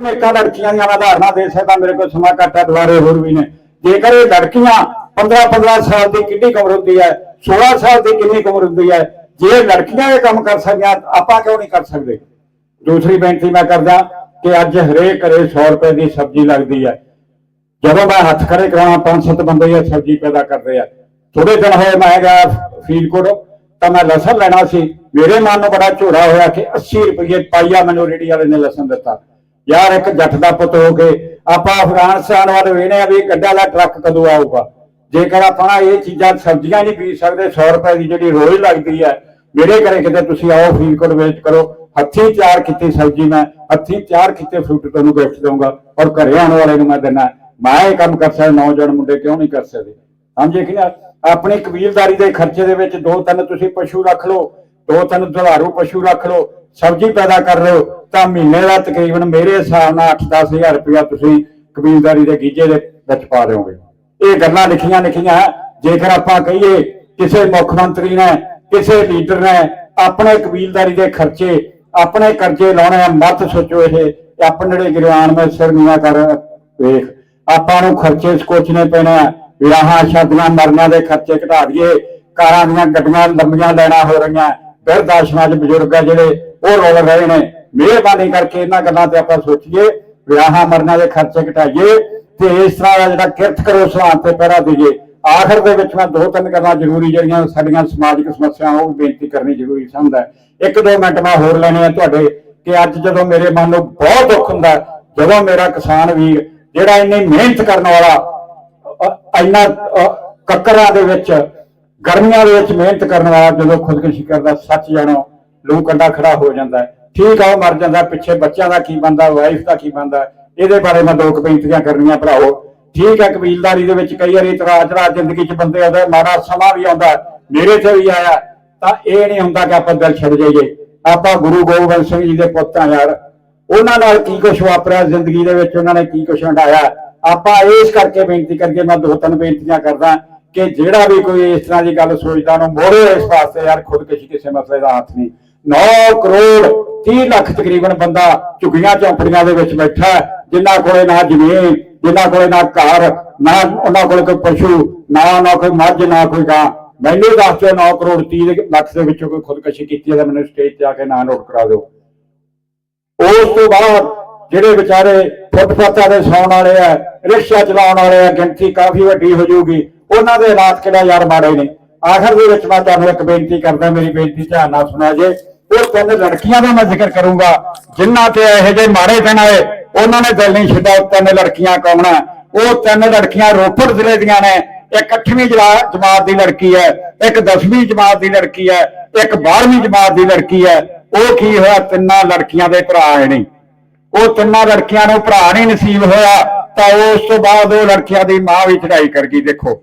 ਅਨੇਕਾਂ ਲੜਕੀਆਂ ਦੀਆਂ ਮੈਂ ਦੇ ਸਕਦਾ ਮੇਰੇ ਕੋਲ ਸਮਾਂ ਘੱਟ ਹੈ ਦੁਆਰੇ ਹੋਰ ਵੀ ਨੇ। ਜੇਕਰ ਇਹ ਲੜਕੀਆਂ 15 15 ਸਾਲ ਦੀ ਕਿੰਨੀ ਉਮਰ ਹੁੰਦੀ ਹੈ 16 ਸਾਲ ਦੀ ਕਿੰਨੀ ਉਮਰ ਹੁੰਦੀ ਹੈ, ਜੇ ਲੜਕੀਆਂ ਇਹ ਕੰਮ ਕਰ ਸਕਦੀਆਂ, ਆਪਾਂ ਕਿਉਂ ਨਹੀਂ ਕਰ ਸਕਦੇ? ਦੂਸਰੀ ਬੇਨਤੀ ਮੈਂ ਕਰਦਾ ਕਿ ਅੱਜ ਹਰੇਕ ਘਰੇ 100 ਰੁਪਏ ਦੀ ਸਬਜ਼ੀ ਲੱਗਦੀ ਹੈ। ਜਦੋਂ ਮੈਂ ਹੱਥ ਖੜੇ ਕਰਾਉਣਾ ਪੰਜ ਸੱਤ ਬੰਦੇ ਇਹ ਸਬਜ਼ੀ ਪੈਦਾ ਕਰਦੇ ਆ। ਥੋੜੇ ਦਿਨ ਹੋਏ ਮੈਂ ਗਿਆ ਫੀਲਕੋਟ ਤਾਂ ਮੈਂ ਲਸਣ ਲੈਣਾ ਸੀ। ਮੇਰੇ ਮਨ ਨੂੰ ਬੜਾ ਝੋੜਾ ਹੋਇਆ ਕਿ 80 ਰੁਪਏ ਪਾਈਆ ਮੈਨੂੰ ਰੇੜੀ ਵਾਲੇ ਨੇ ਲਸਣ ਦਿੱਤਾ। ਯਾਰ ਇੱਕ ਜੱਟ ਦਾ ਪੁੱਤ ਹੋ ਕੇ ਆਪਾਂ ਅਫਗਾਨਿਸਤਾਨ ਵੱਲ ਵੇਖਦੇ ਆ ਵੀ ਗੱਡਾ ਵਾਲਾ ਟਰੱਕ ਕਦੋਂ ਆਊਗਾ। ਜੇਕਰ ਆਪਾਂ ਇਹ ਚੀਜ਼ਾਂ ਸਬਜ਼ੀਆਂ ਨਹੀਂ ਬੀਜ ਸਕਦੇ 100 ਰੁਪਏ ਦੀ ਜਿਹੜੀ ਰੋਜ਼ ਲੱਗਦੀ ਹੈ, ਮੇਰੇ ਘਰੇ ਕਿਤੇ ਤੁਸੀਂ ਆਓ ਫਰੀਦਕੋਟ ਵੇਚ ਕਰੋ, ਹੱਥੀਂ ਤਿਆਰ ਕੀਤੀ ਸਬਜ਼ੀ ਮੈਂ, ਹੱਥੀਂ ਤਿਆਰ ਕੀਤੇ ਫਰੂਟ ਤੁਹਾਨੂੰ ਗਿਫਟ ਦਊਂਗਾ ਔਰ ਘਰੇ ਆਉਣ ਵਾਲੇ ਨੂੰ ਮੈਂ ਦਿੰਦਾ, ਮੈਂ ਇਹ ਕੰਮ ਕਰ ਸਕਦਾ, ਨੌਜਵਾਨ ਮੁੰਡੇ ਕਿਉਂ ਨਹੀਂ ਕਰ ਸਕਦੇ? ਸਮਝੇ ਕਿ ਨਾ ਆਪਣੀ ਕਬੀਲਦਾਰੀ ਦੇ ਖਰਚੇ ਦੇ ਵਿੱਚ ਦੋ ਤਿੰਨ ਤੁਸੀਂ ਪਸ਼ੂ ਰੱਖ ਲਓ, ਦੋ ਤਿੰਨ ਦੁਧਾਰੂ ਪਸ਼ੂ ਰੱਖ ਲਓ ਸਬਜ਼ੀ ਪੈਦਾ ਕਰ ਰਹੇ ਹੋ, ਤਾਂ ਮਹੀਨੇ ਦਾ ਤਕਰੀਬਨ ਮੇਰੇ ਹਿਸਾਬ ਨਾਲ 8-10 ਹਜ਼ਾਰ ਰੁਪਇਆ ਤੁਸੀਂ ਕਬੀਲਦਾਰੀ ਦੇ ਗੀਜੇ ਦੇ ਵਿੱਚ ਪਾ ਦਿਓਗੇ। ਇਹ ਗੱਲਾਂ ਲਿਖੀਆਂ ਲਿਖੀਆਂ, ਜੇਕਰ ਆਪਾਂ ਕਹੀਏ ਕਿਸੇ ਮੁੱਖ ਮੰਤਰੀ ਨੇ, ਕਿਸੇ ਲੀਡਰ ਨੇ ਆਪਣੇ ਕਬੀਲਦਾਰੀ ਦੇ ਖਰਚੇ, ਆਪਣੇ ਕਰਜ਼ੇ ਲਾਉਣੇ ਆ, ਮਤ ਸੋਚੋ ਇਹ, ਆਪਣੇ ਜਿਹੜੇ ਗਿਰਵਾਨ ਮੈਂ ਸਿਰ ਨੀਵਾ ਕਰ, ਵੇਖ, ਆਪਾਂ ਨੂੰ ਖਰਚੇ ਸਕੋਚਣੇ ਪੈਣੇ ਆ, ਵਿਆਹਾਂ ਸ਼ਾਦੀਆਂ ਮਰਨਾਂ ਦੇ ਖਰਚੇ ਘਟਾ ਦਈਏ, ਕਾਰਾਂ ਦੀਆਂ ਗੱਡੀਆਂ ਲੰਬੀਆਂ ਲੈਣਾ ਹੋ ਰਹੀਆਂ, ਬਿਰਧ ਆਸ਼ਰਮਾਂ 'ਚ ਬਜ਼ੁਰਗ ਆ ਜਿਹੜੇ ਉਹ ਰੋਲ ਰਹੇ ਨੇ। ਮਿਹਰਬਾਨੀ ਕਰਕੇ ਇਹਨਾਂ ਗੱਲਾਂ ਤੇ ਆਪਾਂ ਸੋਚੀਏ ਵਿਆਹਾਂ ਮਰਨਾਂ ਦੇ ਖਰਚੇ ਘਟਾਈਏ ਤੇ ਇਸ ਤਰ੍ਹਾਂ ਦਾ ਜਿਹੜਾ ਕਿਰਤ ਕਰੋ ਸਵਾਨ ਤੇ ਪਹਿਰਾ ਦਈਏ। ਆਖਰ ਦੇ ਵਿੱਚ ਮੈਂ ਦੋ ਤਿੰਨ ਗੱਲਾਂ ਜ਼ਰੂਰੀ ਜਿਹੜੀਆਂ ਸਾਡੀਆਂ ਸਮਾਜਿਕ ਸਮੱਸਿਆਵਾਂ ਉਹ ਬੇਨਤੀ ਕਰਨੀ ਜ਼ਰੂਰੀ ਸਮਝਦਾ ਇੱਕ ਦੋ ਮਿੰਟ ਮੈਂ ਹੋਰ ਲੈਣੇ ਆ ਤੁਹਾਡੇ ਕਿ ਅੱਜ ਜਦੋਂ ਮੇਰੇ ਮਨ ਨੂੰ ਬਹੁਤ ਦੁੱਖ ਹੁੰਦਾ ਜਦੋਂ ਮੇਰਾ ਕਿਸਾਨ ਵੀਰ ਜਿਹੜਾ ਇੰਨੀ ਮਿਹਨਤ ਕਰਨ ਵਾਲਾ ਇੰਨਾ ਅ, ਕੱਕਰਾਂ ਦੇ ਵਿੱਚ ਗਰਮੀਆਂ ਦੇ ਵਿੱਚ ਮਿਹਨਤ ਕਰਨ ਵਾਲਾ ਜਦੋਂ ਖੁਦਕੁਸ਼ੀ ਕਰਦਾ ਸੱਚ ਜਾਣੋ ਲੂ ਕੰਡਾ ਖੜਾ ਹੋ ਜਾਂਦਾ ਠੀਕ ਆ, ਉਹ ਮਰ ਜਾਂਦਾ ਪਿੱਛੇ ਬੱਚਿਆਂ ਦਾ ਕੀ ਬੰਦਾ ਵਾਈਫ ਦਾ ਕੀ ਬੰਦਾ ਇਹਦੇ ਬਾਰੇ ਮੈਂ ਦੋ ਕੁ ਬੇਨਤੀਆਂ ਕਰਨੀਆਂ ਭਰਾਓ ਠੀਕ ਹੈ, ਕਬੀਲਦਾਰੀ ਦੇ ਵਿੱਚ ਕਈ ਵਾਰੀ ਇਤਰਾਜ਼ ਰਾਜ ਜ਼ਿੰਦਗੀ 'ਚ ਬੰਦੇ ਆਉਂਦੇ ਮਾੜਾ ਸਮਾਂ ਵੀ ਆਉਂਦਾ ਮੇਰੇ ਤੇ ਵੀ ਆਇਆ ਤਾਂ ਇਹ ਨਹੀਂ ਹੁੰਦਾ ਕਿ ਆਪਾਂ ਦਿਲ ਛੱਡ ਜਾਈਏ। ਆਪਾਂ ਗੁਰੂ ਗੋਬਿੰਦ ਸਿੰਘ ਜੀ ਦੇ ਪੁੱਤ ਆ ਯਾਰ। ਉਹਨਾਂ ਨਾਲ ਕੀ ਕੁਛ ਵਾਪਰਿਆ ਜ਼ਿੰਦਗੀ ਦੇ ਵਿੱਚ? ਉਹਨਾਂ ਨੇ ਕੀ ਕੁਛ ਹੰਡਾਇਆ ਆਪਾਂ ਇਸ ਕਰਕੇ ਬੇਨਤੀ ਕਰਕੇ ਮੈਂ ਦੋ ਤਿੰਨ ਬੇਨਤੀਆਂ ਕਰਦਾ ਕਿ ਜਿਹੜਾ ਵੀ ਕੋਈ ਇਸ ਤਰ੍ਹਾਂ ਦੀ ਗੱਲ ਸੋਚਦਾ ਉਹਨੂੰ ਮੋੜੇ ਇਸ ਪਾਸੇ ਯਾਰ, ਖੁਦਕਸ਼ੀ ਕਿਸੇ ਮਸਲੇ ਦਾ ਹੱਥ ਨਹੀਂ। 9 ਕਰੋੜ 30 ਲੱਖ ਤਕਰੀਬਨ ਬੰਦਾ ਝੁੱਗੀਆਂ ਚੌਂਪੜੀਆਂ ਦੇ ਵਿੱਚ ਬੈਠਾ ਹੈ, ਜਿਨ੍ਹਾਂ ਕੋਲੇ ਨਾ ਜ਼ਮੀਨ ਜਿਨ੍ਹਾਂ ਕੋਲੇ ਨਾ ਘਰ ਨਾ ਉਹਨਾਂ ਕੋਲੇ ਕੋਈ ਪਸ਼ੂ ਨਾ ਨਾ ਕੋਈ ਮੱਝ ਨਾ ਕੋਈ ਗਾਂ। ਮੈਨੂੰ ਦੱਸ ਦਿਓ 9 ਕਰੋੜ 30 ਲੱਖ ਦੇ ਵਿੱਚੋਂ ਕੋਈ ਖੁਦਕੁਸ਼ੀ ਕੀਤੀ ਹੈ ਤਾਂ ਮੈਨੂੰ ਸਟੇਜ ਤੇ ਆ ਕੇ ਨਾਂ ਨੋਟ ਕਰਾ ਦਿਓ। ਉਸ ਤੋਂ ਬਾਅਦ ਜਿਹੜੇ ਵਿਚਾਰੇ ਫੁੱਟਪਾਥਾਂ ਦੇ ਸੌਣ ਵਾਲੇ ਆ ਰਿਕਸ਼ਾ ਚਲਾਉਣ ਵਾਲੇ ਆ ਗਿਣਤੀ ਕਾਫੀ ਵੱਡੀ ਹੋ ਜਾਊਗੀ। ਉਹਨਾਂ ਦੇ ਹਾਲਾਤ ਕਿਹੜਾ ਯਾਰ ਮਾੜੇ ਨੇ। ਆਖਰ ਦੇ ਵਿੱਚ ਮੈਂ ਤੁਹਾਨੂੰ ਇੱਕ ਬੇਨਤੀ ਕਰਦਾ ਮੇਰੀ ਬੇਨਤੀ ਧਿਆਨ ਨਾਲ ਸੁਣਿਆ ਜੇ। ਉਹ ਤਿੰਨ ਲੜਕੀਆਂ ਦਾ ਮੈਂ ਜ਼ਿਕਰ ਕਰੂੰਗਾ, ਜਿਨ੍ਹਾਂ ਤੇ ਇਹੋ ਜਿਹੇ ਮਾੜੇ ਦਿਨ ਆਏ, ਉਹਨਾਂ ਨੇ ਦਿਲ ਨਹੀਂ ਛੱਡਿਆ ਤਿੰਨ ਲੜਕੀਆਂ ਕੌਣ ਉਹ ਤਿੰਨ ਲੜਕੀਆਂ ਰੋਪੜ ਜ਼ਿਲ੍ਹੇ ਦੀਆਂ ਨੇ, ਇੱਕ 8ਵੀਂ ਜਮਾਤ ਦੀ ਲੜਕੀ ਹੈ, ਇੱਕ 10ਵੀਂ ਜਮਾਤ ਦੀ ਲੜਕੀ ਹੈ, ਇੱਕ 12ਵੀਂ ਜਮਾਤ ਦੀ ਲੜਕੀ ਹੈ, ਉਹ ਕੀ ਹੋਇਆ? ਤਿੰਨਾਂ ਲੜਕੀਆਂ ਦੇ ਭਰਾ ਆਏ ਨਹੀਂ ਉਹ ਤਿੰਨਾਂ ਲੜਕੀਆਂ ਨੂੰ ਭਰਾ ਨਹੀਂ ਨਸੀਬ ਹੋਇਆ, ਤਾਂ ਉਸ ਤੋਂ ਬਾਅਦ ਉਹ ਲੜਕੀਆਂ ਦੀ ਮਾਂ ਵੀ ਚੜਾਈ ਕਰ ਗਈ, ਦੇਖੋ।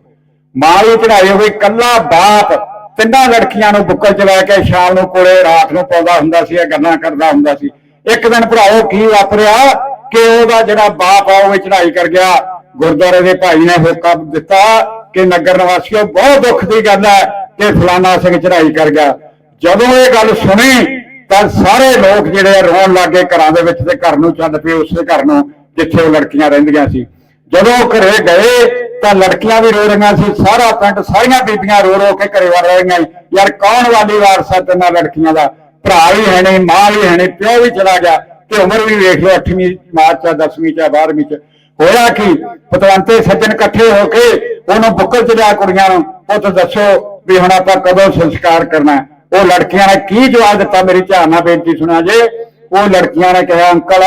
ਮਾਂ ਵੀ ਚੜਾਈ ਹੋਈ ਕੱਲਾ ਬਾਪ ਤਿੰਨਾਂ ਲੜਕੀਆਂ ਨੂੰ ਬੁੱਕਲ ਚ ਲੈ ਕੇ ਸ਼ਾਮ ਨੂੰ ਕੋਲੇ ਰਾਤ ਨੂੰ ਪਾਉਂਦਾ ਹੁੰਦਾ ਸੀ, ਇਹ ਗੱਲਾਂ ਕਰਦਾ ਹੁੰਦਾ ਸੀ। ਇੱਕ ਦਿਨ ਭਰਾਓ ਕੀ ਵਾਪਰਿਆ ਕਿ ਉਹਦਾ ਜਿਹੜਾ ਬਾਪ ਆ ਉਹ ਚੜਾਈ ਕਰ ਗਿਆ। ਗੁਰਦੁਆਰੇ ਦੇ ਭਾਈ ਨੇ ਹੋਕਾ ਦਿੱਤਾ ਕਿ ਨਗਰ ਨਿਵਾਸੀਓ, ਬਹੁਤ ਦੁੱਖ ਦੀ ਗੱਲ ਹੈ ਕਿ ਫਲਾਣਾ ਸਿੰਘ ਚੜਾਈ ਕਰ ਗਿਆ। ਜਦੋਂ ਇਹ ਗੱਲ ਸੁਣੀ, ਤਾਂ ਸਾਰੇ ਲੋਕ ਜਿਹੜੇ ਆ ਰੋਣ ਲੱਗੇ ਘਰਾਂ ਦੇ ਵਿੱਚ ਤੇ ਘਰ ਨੂੰ ਚੱਲ ਪਏ ਉਸੇ ਘਰ ਨੂੰ ਜਿੱਥੇ ਉਹ ਲੜਕੀਆਂ ਰਹਿੰਦੀਆਂ ਸੀ। ਜਦੋਂ ਉਹ ਘਰੇ ਗਏ ਤਾਂ ਲੜਕੀਆਂ ਵੀ ਰੋ ਰਹੀਆਂ ਸੀ, ਸਾਰਾ ਪਿੰਡ ਸਾਰੀਆਂ ਬੀਬੀਆਂ ਰੋ ਰੋ ਕੇ ਘਰੇ ਵੜ ਰਹੀਆਂ ਸੀ। ਯਾਰ ਕੌਣ ਵਾਲੀ ਵਾਰਸਾ ਹੈ ਤਿੰਨਾਂ ਲੜਕੀਆਂ ਦਾ? ਭਰਾ ਵੀ ਹੈ ਨਹੀਂ, ਮਾਂ ਵੀ ਹੈ ਨਹੀਂ, ਪਿਓ ਵੀ ਚਲਾ ਗਿਆ। ਤੇ ਉਮਰ ਵੀ ਵੇਖ ਲਓ 8ਵੀਂ ਮਾਰਚ ਚ 10ਵੀਂ ਚ 12ਵੀਂ ਚ। ਹੋਇਆ ਕੀ? ਪਤਵੰਤੇ ਸੱਜਣ ਇਕੱਠੇ ਹੋ ਕੇ ਉਹਨੂੰ ਬੁੱਕਲ ਚ ਲਿਆ ਕੁੜੀਆਂ ਨੂੰ। ਉਹ ਤਾਂ ਦੱਸੋ ਵੀ ਹੁਣ ਆਪਾਂ ਕਦੋਂ ਸੰਸਕਾਰ ਕਰਨਾ ਉਹ ਲੜਕੀਆਂ ਨੇ ਕੀ ਜਵਾਬ ਦਿੱਤਾ? ਮੇਰੀ ਧਿਆਨ ਨਾਲ ਬੇਨਤੀ ਸੁਣਾ ਜੇ। ਉਹ ਲੜਕੀਆਂ ਨੇ ਕਿਹਾ, ਅੰਕਲ,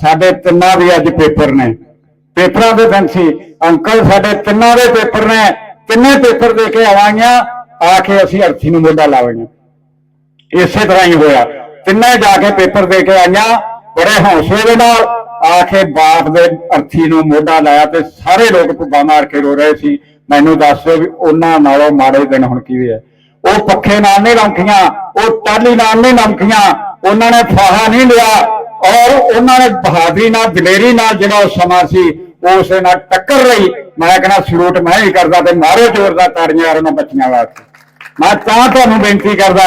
ਸਾਡੇ ਤਿੰਨਾਂ ਵੀ ਅੱਜ ਪੇਪਰ ਨੇ। ਪੇਪਰਾਂ ਦੇ ਦਿਨ ਸੀ। ਅੰਕਲ ਸਾਡੇ ਤਿੰਨਾਂ ਦੇ ਪੇਪਰ ਨੇ। ਤਿੰਨੇ ਪੇਪਰ ਦੇ ਕੇ ਆਵਾਂਗੀਆਂ, ਆ ਕੇ ਅਸੀਂ ਅਰਥੀ ਨੂੰ ਮੋਢਾ ਲਾਵਾਂਗੇ। ਇਸੇ ਤਰ੍ਹਾਂ ਹੀ ਹੋਇਆ। ਤਿੰਨੇ ਜਾ ਕੇ ਪੇਪਰ ਦੇ ਕੇ ਆਈਆਂ, ਬੜੇ ਹੌਸਲੇ ਦੇ ਨਾਲ ਆ ਕੇ ਬਾਪ ਦੇ ਅਰਥੀ ਨੂੰ ਮੋਢਾ ਲਾਇਆ ਤੇ ਸਾਰੇ ਲੋਕ ਭੁੱਬਾ ਮਾਰ ਕੇ ਰੋ ਰਹੇ ਸੀ। ਮੈਨੂੰ ਦੱਸੋ ਵੀ ਉਹਨਾਂ ਨਾਲੋਂ ਮਾੜੇ ਦਿਨ ਹੁਣ ਕਿਵੇਂ ਹੈ ਉਹ ਪੱਖੇ ਨਾਲ ਨਹੀਂ ਲੰਕੀਆਂ ਉਹ ਟਾਲੀ ਨਾਲ ਨਹੀਂ ਲੰਕੀਆਂ ਉਹਨਾਂ ਨੇ ਫਾਹਾ ਨਹੀਂ ਲਿਆ। ਔਰ ਉਹਨਾਂ ਨੇ ਬਹਾਦਰੀ ਨਾਲ, ਦਲੇਰੀ ਨਾਲ ਜਿਹੜਾ ਉਹ ਸਮਾਂ ਸੀ, ਉਸੇ ਨਾਲ ਟੱਕਰ ਲਈ। ਮੈਂ ਕਹਿੰਦਾ, ਸਲੂਟ ਮੈਂ ਹੀ ਕਰਦਾ ਤੇ ਮਾਰੋ ਜ਼ੋਰ ਦਾ ਤਾੜੀਆਂ ਯਾਰ ਉਹਨਾਂ ਬੱਚੀਆਂ ਵਾਸਤੇ। ਮੈਂ ਤਾਂ ਤੁਹਾਨੂੰ ਬੇਨਤੀ ਕਰਦਾ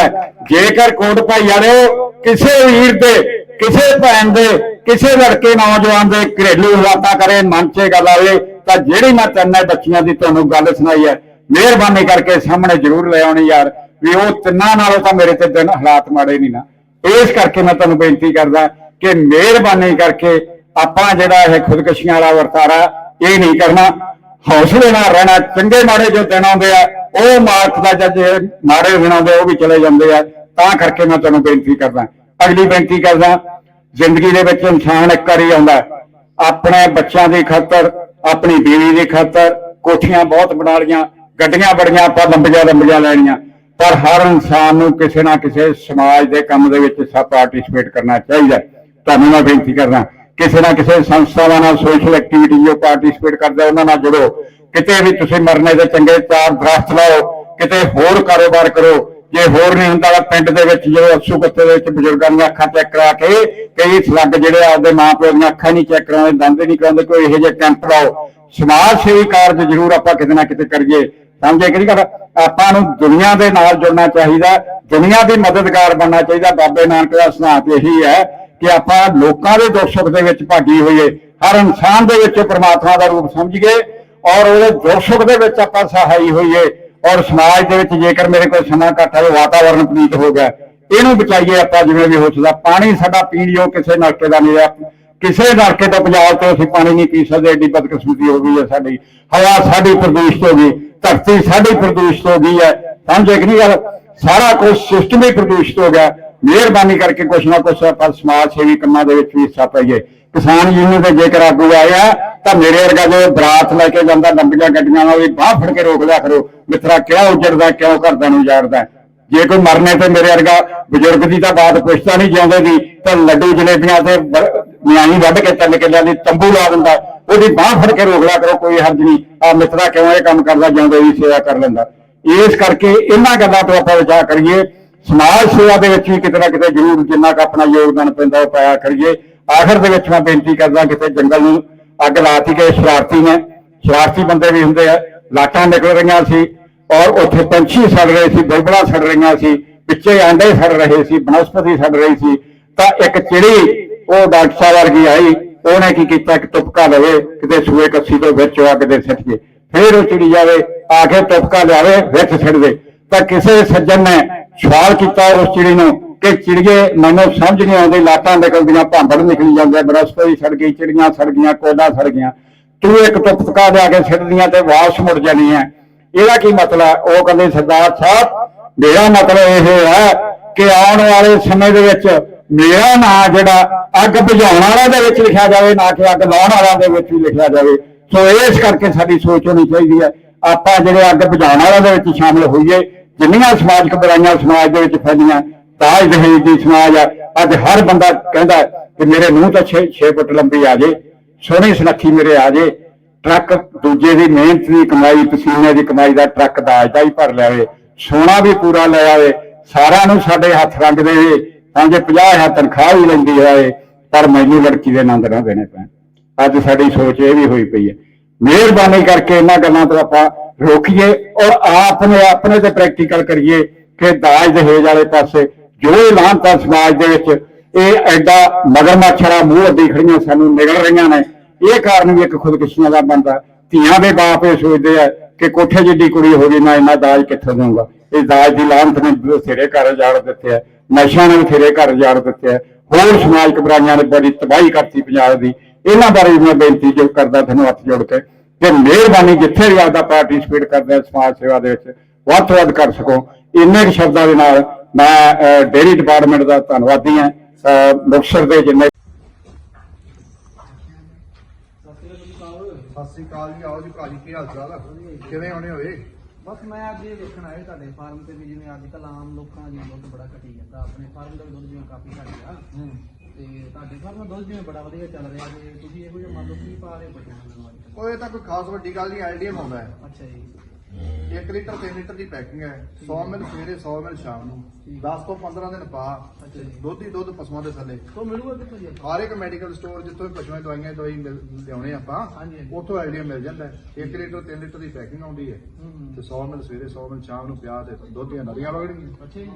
ਜੇਕਰ ਕੋਟ ਭਾਈ ਵਾਲਿਓ ਕਿਸੇ ਵੀਰ ਦੇ, ਕਿਸੇ ਭੈਣ ਦੇ, ਕਿਸੇ ਲੜਕੇ ਨੌਜਵਾਨ ਦੇ ਘਰੇਲੂ ਹਾਲਾਤਾਂ ਕਰੇ ਮਨ 'ਚ ਗੱਲ ਆਵੇ, ਤਾਂ ਜਿਹੜੀ ਮੈਂ ਤਿੰਨੇ ਬੱਚੀਆਂ ਦੀ ਤੁਹਾਨੂੰ ਗੱਲ ਸੁਣਾਈ ਹੈ, ਮਿਹਰਬਾਨੀ ਕਰਕੇ ਸਾਹਮਣੇ ਜ਼ਰੂਰ ਲੈ ਆਉਣੀ ਯਾਰ, ਵੀ ਉਹ ਤਿੰਨਾਂ ਨਾਲੋਂ ਤਾਂ ਮੇਰੇ ਤੇ ਦਿਨ ਹਾਲਾਤ ਮਾੜੇ ਨਹੀਂ ਨਾ। ਇਸ ਕਰਕੇ ਮੈਂ ਤੁਹਾਨੂੰ ਬੇਨਤੀ ਕਰਦਾ ਕਿ ਮਿਹਰਬਾਨੀ ਕਰਕੇ ਆਪਾਂ ਜਿਹੜਾ ਇਹ ਖੁਦਕਸ਼ੀਆਂ ਵਾਲਾ ਵਰਤਾਰਾ ਇਹ ਨਹੀਂ ਕਰਨਾ। ਹੌਸਲੇ ਨਾਲ ਰਹਿਣਾ, ਚੰਗੇ ਮਾੜੇ ਜੋ ਦਿਨ ਆਉਂਦੇ ਆ, ਉਹ ਮਾਰਕ ਦਾ ਜਦ ਮਾੜੇ ਦਿਨ ਆਉਂਦੇ ਉਹ ਵੀ ਚਲੇ ਜਾਂਦੇ ਆ। ਤਾਂ ਕਰਕੇ ਮੈਂ ਤੁਹਾਨੂੰ ਬੇਨਤੀ ਕਰਦਾ। ਅਗਲੀ ਬੇਨਤੀ ਕਰਦਾ, ਜ਼ਿੰਦਗੀ ਦੇ ਵਿੱਚ ਇਨਸਾਨ ਇੱਕ ਵਾਰੀ ਆਉਂਦਾ। ਆਪਣੇ ਬੱਚਿਆਂ ਦੀ ਖਾਤਰ, ਆਪਣੀ ਬੀਵੀ ਦੀ ਖਾਤਰ, ਕੋਠੀਆਂ ਬਹੁਤ ਬਣਾ ਲਈਆਂ, ਗੱਡੀਆਂ ਬੜੀਆਂ ਆਪਾਂ ਲੰਬੀਆਂ ਲੰਬੀਆਂ ਲੈਣੀਆਂ। ਪਰ ਹਰ ਇਨਸਾਨ ਨੂੰ ਕਿਸੇ ਨਾ ਕਿਸੇ ਸਮਾਜ ਦੇ ਕੰਮ ਦੇ ਵਿੱਚ ਸਭ ਪਾਰਟਿਸਿਪੇਟ ਕਰਨਾ ਚਾਹੀਦਾ। ਤੁਹਾਨੂੰ ਮੈਂ ਬੇਨਤੀ ਕਰਦਾ ਕਿਸੇ ਨਾ ਕਿਸੇ ਸੰਸਥਾਵਾਂ ਨਾਲ ਸੋਸ਼ਲ ਐਕਟੀਵਿਟੀ ਜੋ ਪਾਰਟਿਸਿਪੇਟ ਕਰਦੇ, ਉਹਨਾਂ ਨਾਲ ਜੁੜੋ। ਕਿਤੇ ਵੀ ਤੁਸੀਂ ਮਰਨੇ ਦੇ ਚੰਗੇ ਚਾਰ ਦਰਖਤ ਲਾਓ, ਕਿਤੇ ਹੋਰ ਕਾਰੋਬਾਰ ਕਰੋ। ਜੇ ਹੋਰ ਨਹੀਂ ਹੁੰਦਾ ਤਾਂ ਪਿੰਡ ਦੇ ਵਿੱਚ ਜਦੋਂ ਅਸੂ ਕੁੱਤੇ ਦੇ ਵਿੱਚ ਬਜ਼ੁਰਗਾਂ ਦੀਆਂ ਅੱਖਾਂ ਚੈੱਕ ਕਰਾ ਕੇ ਕਈ ਸਲੱਗ ਜਿਹੜੇ ਆਪਦੇ ਮਾਪਿਆਂ ਦੀਆਂ ਅੱਖਾਂ ਨਹੀਂ ਚੈੱਕ ਕਰਾਉਂਦੇ, ਦੰਦ ਨਹੀਂ ਕਰਾਉਂਦੇ, ਕੋਈ ਇਹੋ ਜਿਹੇ ਕੈਂਪ ਲਾਓ। ਸਮਾਜ ਸੇਵੀ ਕਾਰਜ ਜ਼ਰੂਰ ਆਪਾਂ ਕਿਤੇ ਨਾ ਕਿਤੇ ਕਰੀਏ। ਸਮਝੇ ਕਿ ਨਹੀਂ ਗੱਲ? ਆਪਾਂ ਨੂੰ ਦੁਨੀਆ ਦੇ ਨਾਲ ਜੁੜਨਾ ਚਾਹੀਦਾ, ਦੁਨੀਆ ਦੀ ਮਦਦਗਾਰ ਬਣਨਾ ਚਾਹੀਦਾ। ਬਾਬੇ ਨਾਨਕ ਦਾ ਸਿਧਾਂਤ ਇਹੀ ਹੈ ਕਿ ਆਪਾਂ ਲੋਕਾਂ ਦੇ ਦੁੱਖ ਸੁੱਖ ਦੇ ਵਿੱਚ ਭਾਗੀ ਹੋਈਏ, ਹਰ ਇਨਸਾਨ ਦੇ ਵਿੱਚ ਪ੍ਰਮਾਤਮਾ ਦਾ ਰੂਪ ਸਮਝੀਏ ਔਰ ਉਹਦੇ ਦੁੱਖ ਸੁੱਖ ਦੇ ਵਿੱਚ ਆਪਾਂ ਸਹਾਈ ਹੋਈਏ ਔਰ ਸਮਾਜ ਦੇ ਵਿੱਚ ਜੇਕਰ ਮੇਰੇ ਕੋਲ ਸਮਾਂ ਘੱਟ ਹੈ ਵਾਤਾਵਰਣ ਪਲੀਤ ਹੋ ਗਿਆ, ਇਹਨੂੰ ਬਚਾਈਏ ਆਪਾਂ ਜਿਵੇਂ ਵੀ ਹੋ ਸਕਦਾ, ਪਾਣੀ ਸਾਡਾ ਪੀਣ ਯੋਗ ਕਿਸੇ ਨਲਕੇ ਦਾ ਨਹੀਂ ਹੈ ਕਿਸੇ ਨਲਕੇ ਤੋਂ ਪੰਜਾਬ ਤੋਂ ਅਸੀਂ ਪਾਣੀ ਨਹੀਂ ਪੀ ਸਕਦੇ, ਏਡੀ ਬਦਕਿਸਮਤੀ ਹੋ ਗਈ ਹੈ ਸਾਡੀ, ਹਵਾ ਸਾਡੀ ਪ੍ਰਦੂਸ਼ਿਤ ਹੋ ਗਈ, ਧਰਤੀ ਸਾਡੀ ਪ੍ਰਦੂਸ਼ਿਤ ਹੋ ਗਈ ਹੈ, ਸਮਝੇ ਕਿ ਨਹੀਂ ਗੱਲ? ਸਾਰਾ ਕੁਝ ਸਿਸਟਮ ਹੀ ਪ੍ਰਦੂਸ਼ਿਤ ਹੋ ਗਿਆ। ਮਿਹਰਬਾਨੀ ਕਰਕੇ ਕੁਛ ਨਾ ਕੁਛ ਆਪਾਂ ਸਮਾਜ ਸੇਵੀ ਕੰਮਾਂ ਦੇ ਵਿੱਚ ਵੀ ਹਿੱਸਾ ਪਾਈਏ। ਕਿਸਾਨ ਯੂਨੀਅਨ ਦੇ ਜੇਕਰ ਆਗੂ ਆਇਆ ਤਾਂ ਮੇਰੇ ਵਰਗਾ ਜੋ ਬਰਾਤ ਲੈ ਕੇ ਜਾਂਦਾ, ਲੰਬੀਆਂ ਗੱਡੀਆਂ ਨਾਲ ਵੀ ਬਾਹ ਫੜ ਕੇ ਰੋਕਦਾ ਕਰੋ। ਮਿੱਤਰਾ, ਕਿਉਂ ਉੱਜੜਦਾ, ਕਿਉਂ ਘਰਦਿਆਂ ਨੂੰ ਉਜਾੜਦਾ? ਜੇ ਕੋਈ ਮਰਨੇ ਤੇ ਮੇਰੇ ਵਰਗਾ ਬਜ਼ੁਰਗ ਦੀ ਤਾਂ ਬਾਤ ਪੁੱਛਦਾ ਨਹੀਂ ਜਿਉਂਦੇ ਦੀ ਤਾਂ ਲੱਡੂ ਜਲੇਬੀਆਂ ਤੇ ਨਿਆਣੀ ਵੱਢ ਕੇ ਤਿੰਨ ਕਿੱਲਿਆਂ ਦੀ ਤੰਬੂ ਲਾ ਦਿੰਦਾ। ਉਹਦੀ ਬਾਹ ਫੜ ਕੇ ਰੋਕ ਲਿਆ ਕਰੋ, ਕੋਈ ਹਰਜ ਨਹੀਂ। ਆ ਮਿੱਤਰਾ, ਕਿਉਂ ਇਹ ਕੰਮ ਕਰਦਾ, ਜਿਉਂਦੇ ਦੀ ਸੇਵਾ ਕਰ ਲੈਂਦਾ। ਇਸ ਕਰਕੇ ਇਹਨਾਂ ਗੱਲਾਂ ਤੋਂ ਆਪਾਂ ਵਿਚਾਰ ਕਰੀਏ। ਸਮਾਜ ਸੇਵਾ ਦੇ ਵਿੱਚ ਵੀ ਕਿਤੇ ਨਾ ਕਿਤੇ ਜ਼ਰੂਰ ਜਿੰਨਾ ਕੁ ਆਪਣਾ ਯੋਗਦਾਨ ਪੈਂਦਾ ਉਹ ਪਾਇਆ ਕਰੀਏ। ਆਖਰ ਦੇ ਵਿੱਚ ਮੈਂ ਬੇਨਤੀ ਕਰਦਾ ਕਿਤੇ ਜੰਗਲ ਨੂੰ ਅੱਗ ਲਾਤੀ ਗਏ ਸ਼ਰਾਰਤੀ ਨੇ, ਸ਼ਰਾਰਤੀ ਬੰਦੇ ਵੀ ਹੁੰਦੇ ਆ। ਲਾਟਾਂ ਨਿਕਲ ਰਹੀਆਂ ਸੀ ਔਰ ਉੱਥੇ ਪੰਛੀ ਸੜ ਰਹੇ ਸੀ, ਬੁਲਬੁਲਾਂ ਸੜ ਰਹੀਆਂ ਸੀ ਪਿੱਛੇ ਆਂਡੇ ਸੜ ਰਹੇ ਸੀ, ਬਨਸਪਤੀ ਸੜ ਰਹੀ ਸੀ। ਤਾਂ ਇੱਕ ਚਿੜੀ, ਉਹ ਡਾਕਟਰ ਸਾਹਿਬ ਵਰਗੀ ਆਈ, ਉਹਨੇ ਕੀ ਕੀਤਾ? ਇੱਕ ਤੁਪਕਾ ਲਵੇ, ਕਿਤੇ ਸੂਏ ਕੱਸੀ ਤੋਂ ਵਿੱਚ ਅੱਗ ਦੇ ਸਿੱਟ ਜੇ ਫੇਰ ਉਹ ਚਿੜੀ ਜਾਵੇ ਆ ਕੇ ਤੁਪਕਾ ਲਿਆਵੇ, ਵਿੱਚ ਸਿੱਟ ਦੇ। ਤਾਂ ਕਿਸੇ ਸੱਜਣ ਨੇ ਸਵਾਲ ਕੀਤਾ ਉਸ ਚਿੜੀ ਨੂੰ ਕਿ ਚਿੜੀਏ, ਮੈਨੂੰ ਸਮਝ ਨਹੀਂ ਆਉਂਦੀ, ਲਾਟਾਂ ਨਿਕਲਦੀਆਂ ਭਾਂਬੜ ਨਿਕਲੀ ਜਾਂਦੇ ਬਰਸਪਤੀ ਸੜ ਗਈ, ਚਿੜੀਆਂ ਸੜ ਗਈਆਂ ਕੋਡਾ ਸੜ ਗਈਆਂ। ਤੂੰ ਇੱਕ ਤੁਪਕਾ ਲਿਆ ਕੇ ਸਿੱਟਦੀਆਂ ਤੇ ਵਾਪਸ ਮੁੜ ਜਾਣੀ ਹੈ। ਇਹਦਾ ਕੀ ਮਤਲਬ ਉਹ ਕਹਿੰਦੇ ਸਰਦਾਰ ਸਾਹਿਬ, ਮੇਰਾ ਮਤਲਬ ਇਹ ਹੈ ਕਿ ਆਉਣ ਵਾਲੇ ਸਮੇਂ ਦੇ ਵਿੱਚ ਮੇਰਾ ਨਾਂ ਜਿਹੜਾ ਅੱਗ ਬੁਝਾਉਣ ਵਾਲਾ ਦੇ ਵਿੱਚ ਲਿਖਿਆ ਜਾਵੇ, ਨਾ ਕਿ ਅੱਗ ਲਾਉਣ ਵਾਲਾ ਦੇ ਵਿੱਚ ਵੀ ਲਿਖਿਆ ਜਾਵੇ। ਸੋ ਇਸ ਕਰਕੇ ਸਾਡੀ ਸੋਚ ਹੋਣੀ ਚਾਹੀਦੀ ਹੈ। ਆਪਾਂ ਜਿਹੜੇ ਅੱਗ ਬੁਝਾਉਣ ਵਾਲਾ ਦੇ ਵਿੱਚ ਸ਼ਾਮਲ ਹੋਈਏ ਜਿੰਨੀਆਂ ਸਮਾਜਿਕ ਬੁਰਾਈਆਂ ਸਮਾਜ ਦੇ ਵਿੱਚ ਫੈਲੀਆਂ, ਤਾਜ ਦਹੇਜ ਦੀ ਸਮਾਜ ਆ। ਅੱਜ ਹਰ ਬੰਦਾ ਕਹਿੰਦਾ ਕਿ ਮੇਰੇ ਮੂੰਹ ਤਾਂ 6 6 ਫੁੱਟ ਲੰਬੀ ਆ ਜੇ, ਸੋਹਣੀ ਸੁਨੱਖੀ ਮੇਰੇ ਆ ਜੇ। ਟਰੱਕ ਦੂਜੇ ਦੀ ਮਿਹਨਤ ਦੀ ਕਮਾਈ, ਪਸੀਨੇ ਦੀ ਕਮਾਈ ਦਾ ਟਰੱਕ ਦਾਜ ਦਾ ਹੀ ਭਰ ਲਿਆਵੇ। ਸੋਨਾ ਵੀ ਪੂਰਾ ਲੈ ਆਵੇ। ਸਾਰਿਆਂ ਨੂੰ ਸਾਡੇ ਹੱਥ ਰੰਗ ਦੇਵੇ ਤਾਂ ਜੇ 50000 ਤਨਖਾਹ ਵੀ ਲੈਂਦੀ ਹੋਏ ਪਰ ਮੈਨੂੰ ਲੜਕੀ ਦੇ ਨੰਦ ਨਾ ਦੇਣੇ ਪੈਣ। ਅੱਜ ਸਾਡੀ ਸੋਚ ਇਹ ਵੀ ਹੋਈ ਪਈ ਹੈ। ਮਿਹਰਬਾਨੀ ਕਰਕੇ ਇਹਨਾਂ ਗੱਲਾਂ ਤੋਂ ਆਪਾਂ ਰੋਕੀਏ। ਔਰ ਆਪਣੇ ਆਪਣੇ ਤੇ ਪ੍ਰੈਕਟੀਕਲ ਕਰੀਏ ਕਿ ਦਾਜ ਦਹੇਜ ਵਾਲੇ ਪਾਸੇ, ਜੋ ਇਹ ਲਾਂਤਾ ਸਮਾਜ ਦੇ ਵਿੱਚ ਇਹ ਐਡਾ ਮਗਰਮੱਛ ਮੂੰਹ ਅੱਡੀ ਖੜੀਆਂ ਸਾਨੂੰ ਨਿਕਲ ਰਹੀਆਂ ਨੇ, ਇਹ ਕਾਰਨ ਵੀ ਇੱਕ ਖੁਦਕੁਸ਼ੀਆਂ ਦਾ ਬੰਦਾ ਧੀਆਂ ਦੇ ਬਾਪ ਇਹ ਸੋਚਦੇ ਆ ਕਿ ਕੋਠੇ ਜਿੱਡੀ ਕੁੜੀ ਹੋ ਗਈ, ਮੈਂ ਇੰਨਾ ਦਾਜ ਕਿੱਥੋਂ ਦਊਂਗਾ? ਇਹ ਦਾਜ ਦੀ ਲਾਂਤ ਨੇ ਬਥੇਰੇ ਘਰ ਉਜਾੜ ਦਿੱਤੇ ਆ, ਨਸ਼ਿਆਂ ਨੇ ਬਥੇਰੇ ਘਰ ਉਜਾੜ ਦਿੱਤੇ ਆ। ਹੋਰ ਸਮਾਜਿਕ ਬੁਰਾਈਆਂ ਨੇ, ਬੜੀ ਤਬਾਹੀ ਕਰਤੀ ਪੰਜਾਬ ਦੀ। ਇਹਨਾਂ ਬਾਰੇ ਵੀ ਮੈਂ ਬੇਨਤੀ ਜੋ ਕਰਦਾ, ਤੁਹਾਨੂੰ ਹੱਥ ਜੋੜ ਕੇ ਕਿ ਮਿਹਰਬਾਨੀ ਜਿੱਥੇ ਵੀ ਆਪਦਾ ਪਾਰਟਿਸਿਪੇਟ ਕਰਦੇ ਆ ਸਮਾਜ ਸੇਵਾ ਦੇ ਵਿੱਚ ਵੱਧ ਤੋਂ ਵੱਧ ਕਰ ਸਕੋ। ਇੰਨੇ ਸ਼ਬਦਾਂ ਦੇ ਨਾਲ ਮੈਂ ਡੇਰੀ ਡਿਪਾਰਟਮੈਂਟ ਦਾ ਧੰਨਵਾਦੀ ਹਾਂ। ਅਹ ਮੁਕਤਸਰ ਦੇ ਜਿੰਨੇ ਸਤਿ ਸ੍ਰੀ ਅਕਾਲ ਜੀ ਆਓ ਜੀ ਭਾਜੀ ਕੀ ਹਾਲ ਚਾਲ ਆ? ਕਿਵੇਂ ਆਉਣੇ ਹੋਏ ਬਸ ਮੈਂ ਅੱਜ ਇਹ ਵੇਖਣ ਆਇਆ ਤੁਹਾਡੇ ਫਾਰਮ ਤੇ ਵੀ ਜਿਵੇਂ ਅੱਜ ਕੱਲ੍ਹ ਆਮ ਲੋਕਾਂ ਦਾ ਦੁੱਧ ਬੜਾ ਘਟੀ ਜਾਂਦਾ। ਆਪਣੇ ਫਾਰਮ ਦਾ ਵੀ ਦੁੱਧ ਜਿਵੇਂ ਕਾਫੀ ਘਟ ਗਿਆ। ਤੇ ਤੁਹਾਡੇ ਫਾਰਮ ਦਾ ਦੁੱਧ ਜਿਵੇਂ ਬੜਾ ਵਧੀਆ ਚੱਲ ਰਿਹਾ ਤੇ ਤੁਸੀਂ ਇਹੋ ਜਿਹਾ ਮਤਲਬ ਕੀ ਪਾ ਰਹੇ ਹੋ ਬੱਚਿਆਂ ਨੂੰ ਅੱਜ ਕੱਲ੍ਹ? ਉਹ ਇਹ ਤਾਂ ਕੋਈ ਖਾਸ ਵੱਡੀ ਗੱਲ ਨਹੀਂ ਐਲਡੀਐਮ ਆਉਂਦਾ ਹੈ। ਅੱਛਾ ਜੀ। 1 ਲੀਟਰ 3 ਲੀਟਰ ਦੀ ਪੈਕਿੰਗ ਹੈ। 100 ਮਿਲ ਸਵੇਰੇ 100 ਮਿਲ ਸ਼ਾਮ ਨੂੰ। 10 ਤੋਂ 15 ਦਿਨ ਪਾ। ਅੱਛਾ ਜੀ। ਦੁੱਧ ਹੀ ਦੁੱਧ ਪਸ਼ੂਆਂ ਦੇ ਥੱਲੇ। ਤੋਂ ਮਿਲੂਗਾ ਕਿੱਥੋਂ ਜੀ ਹਰ ਇੱਕ ਮੈਡੀਕਲ ਸਟੋਰ ਜਿੱਥੋਂ ਵੀ ਪਸ਼ੂਆਂ ਦੀ ਦਵਾਈਆਂ ਦੀ ਦਵਾਈ ਮਿਲ ਲਿਆਉਣੇ ਆਪਾਂ ਹਾਂਜੀ, ਹਾਂਜੀ। ਉੱਥੋਂ ਐਲਡੀਐਮ ਮਿਲ ਜਾਂਦਾ ਹੈ। 1 ਲੀਟਰ 3 ਲੀਟਰ ਦੀ ਪੈਕਿੰਗ ਆਉਂਦੀ ਹੈ। ਹੂੰ ਤੇ 100 ਮਿਲ ਸਵੇਰੇ 100 ਮਿਲ ਸ਼ਾਮ ਨੂੰ ਪਿਆ ਤੇ ਦੁੱਧ ਦੀਆਂ ਨਦੀਆਂ ਵਗਣਗੀਆਂ ਅੱਛਾ ਜੀ।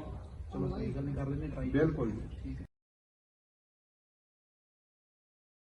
ਚਲੋ ਸਹੀ ਗੱਲ ਨਹੀਂ ਕਰ ਲੈਂਦੇ ਟਰਾਈ ਬਿਲਕੁਲ ਜੀ। ਠੀਕ ਹੈ।